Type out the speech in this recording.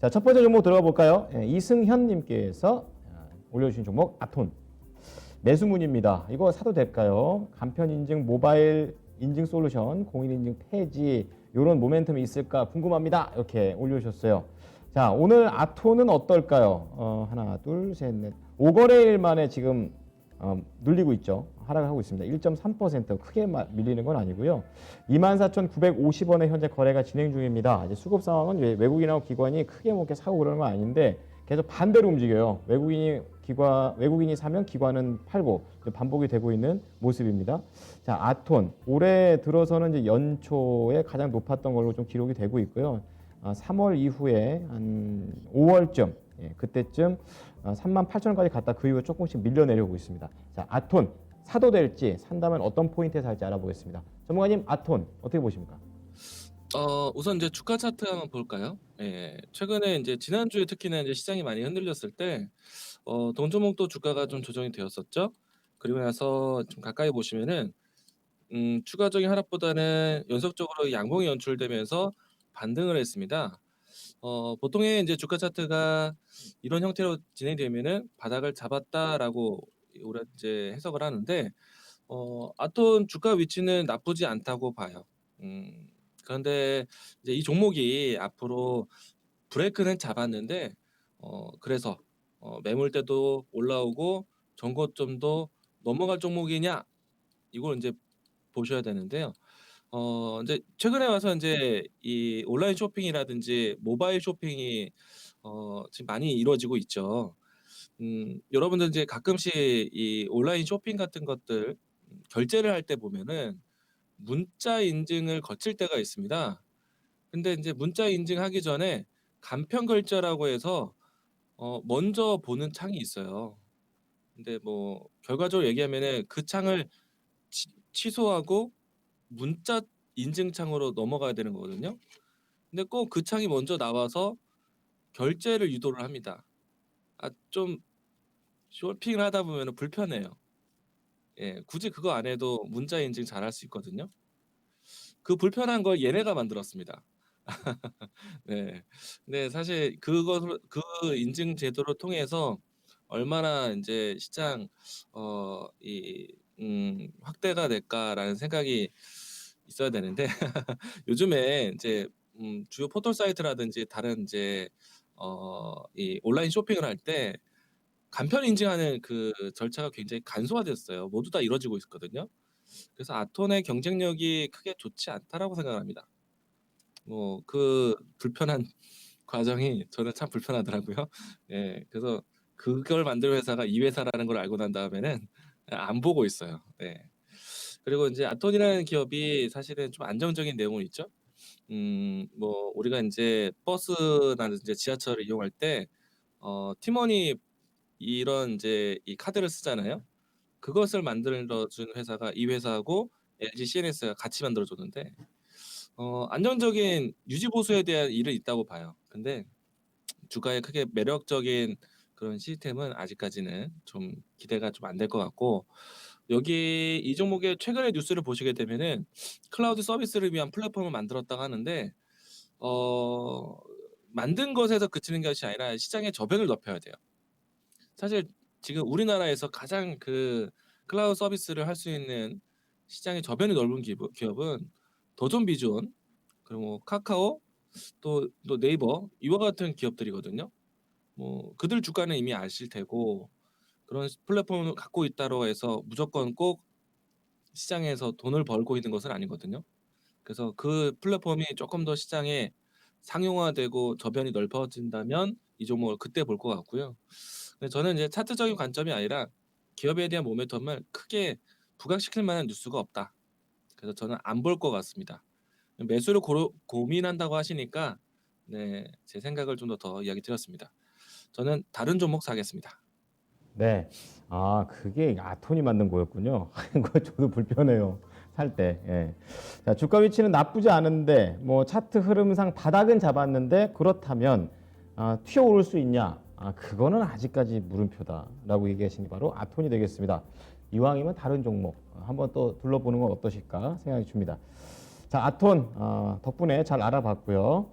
자, 첫 번째 종목 들어가 볼까요? 예, 이승현님께서 아, 올려주신 종목 아톤. 매수문입니다. 이거 사도 될까요? 간편 인증 모바일 인증 솔루션, 공인 인증 폐지 이런 모멘텀이 있을까 궁금합니다. 이렇게 올려주셨어요. 자, 오늘 아톤은 어떨까요? 어, 하나, 둘, 셋, 넷. 5거래일 만에 지금 어, 눌리고 있죠. 하락하고 있습니다. 1.3% 크게 마- 밀리는 건 아니고요. 24,950원에 현재 거래가 진행 중입니다. 이제 수급 상황은 외국인하고 기관이 크게 뭐 이렇게 사고 그러는 건 아닌데 계속 반대로 움직여요. 외국인이 기관 외국인이 사면 기관은 팔고 반복이 되고 있는 모습입니다. 자, 아톤 올해 들어서는 이제 연초에 가장 높았던 걸로 좀 기록이 되고 있고요. 아, 3월 이후에 한 5월쯤 예, 그때쯤 아, 3만 8천 원까지 갔다 그 이후에 조금씩 밀려내려고 있습니다. 자, 아톤 사도 될지 산다면 어떤 포인트에 살지 알아보겠습니다. 전문가님, 아톤 어떻게 보십니까? 어, 우선 이제 주가 차트 한번 볼까요? 예, 최근에 이제 지난주에 특히나 이제 시장이 많이 흔들렸을 때, 어, 동종목도 주가가 좀 조정이 되었었죠. 그리고 나서 좀 가까이 보시면은, 음, 추가적인 하락보다는 연속적으로 양봉이 연출되면서 반등을 했습니다. 어, 보통의 이제 주가 차트가 이런 형태로 진행되면은 바닥을 잡았다라고 우리가 이제 해석을 하는데, 어, 아톤 주가 위치는 나쁘지 않다고 봐요. 음, 그런데 이제 이 종목이 앞으로 브레이크는 잡았는데 어 그래서 어 매물대도 올라오고 전고점도 넘어갈 종목이냐 이걸 이제 보셔야 되는데요. 어 이제 최근에 와서 이제 이 온라인 쇼핑이라든지 모바일 쇼핑이 어 지금 많이 이루어지고 있죠. 음 여러분들 이제 가끔씩 이 온라인 쇼핑 같은 것들 음 결제를 할 때 보면은 문자 인증을 거칠 때가 있습니다. 근데 인제 문자 인증하기 전에 간편 결제라고 해서 어 먼저 보는 창이 있어요. 근데 뭐 결과적으로 얘기하면은 그 창을 치 취소하고 문자 인증 창으로 넘어가야 되는 거거든요. 근데 꼭 그 창이 먼저 나와서 결제를 유도를 합니다. 아 좀 쇼핑을 하다 보면은 불편해요. 예. 굳이 그거 안 해도 문자 인증 잘할 수 있거든요. 그 불편한 걸 얘네가 만들었습니다. 네. 근데 사실 그것을 그 인증 제도를 통해서 얼마나 인제 시장 어 이 음 '확대가 될까.'라는 생각이 있어야 되는데 요즘에 인제 음 주요 포털 사이트라든지 다른 인제 어 이 온라인 쇼핑을 할 때 간편 인증하는 그 절차가 굉장히 간소화됐어요. 모두 다 이루어지고 있거든요. 그래서 '아톤의 경쟁력이 크게 좋지 않다.'라고 생각을 합니다. 뭐 그 불편한 과정이 저는 참 불편하더라고요. 예. 그래서 그걸 만든 회사가 이 회사라는 걸 알고 난 다음에는 안 보고 있어요. 네. 그리고 인제 아톤이라는 기업이 사실은 좀 안정적인 내용은 있죠. 음 뭐 우리가 인제 버스나 이제 지하철을 이용할 때어 티머니 이런 인제 이 카드를 쓰잖아요. 그것을 만들어 준 회사가 이 회사하고 LG CNS가 같이 만들어 줬는데 어 안정적인 유지 보수에 대한 일은 있다고 봐요. 근데 주가에 크게 매력적인 그런 시스템은 아직까지는 좀 기대가 좀 안 될 것 같고 여기 이 종목의 최근의 뉴스를 보시게 되면은 클라우드 서비스를 위한 플랫폼을 만들었다고 하는데 어 만든 것에서 그치는 것이 아니라 시장의 저변을 넓혀야 돼요. 사실 지금 우리나라에서 가장 그 클라우드 서비스를 할 수 있는 시장의 저변이 넓은 기업은 도존비존 그리고 카카오 또 또 네이버 이와 같은 기업들이거든요. 뭐 그들 주가는 이미 아실 테고 그런 스 플랫폼을 갖고 있다고 해서 무조건 꼭 시장에서 돈을 벌고 있는 것은 아니거든요. 그래서 그 플랫폼이 쪼끔 더 시장에 상용화되고 저변이 넓어진다면 이 종목을 그때 볼 것 같고요. 근데 저는 이제 차트적인 관점이 아니라 기업에 대한 모멘텀을 크게 부각시킬 만한 뉴스가 없다. 그래서 저는 안 볼 것 같습니다. 매수를 고민한다고 하시니까 네 제 생각을 좀 더 더 이야기 드렸습니다. 저는 다른 종목 사겠습니다. 네. 아 그게 아톤이 만든 거였군요. 그거 저도 불편해요. 살 때. 예. 자, 주가 위치는 나쁘지 않은데 뭐 차트 흐름상 바닥은 잡았는데 그렇다면 아, 튀어 오를 수 있냐? 아, 그거는 아직까지 물음표다라고 얘기하신 게 바로 아톤이 되겠습니다. 이왕이면 다른 종목 한번 또 둘러보는 건 어떠실까 생각이 듭니다. 자, 아톤 어, 덕분에 잘 알아봤고요.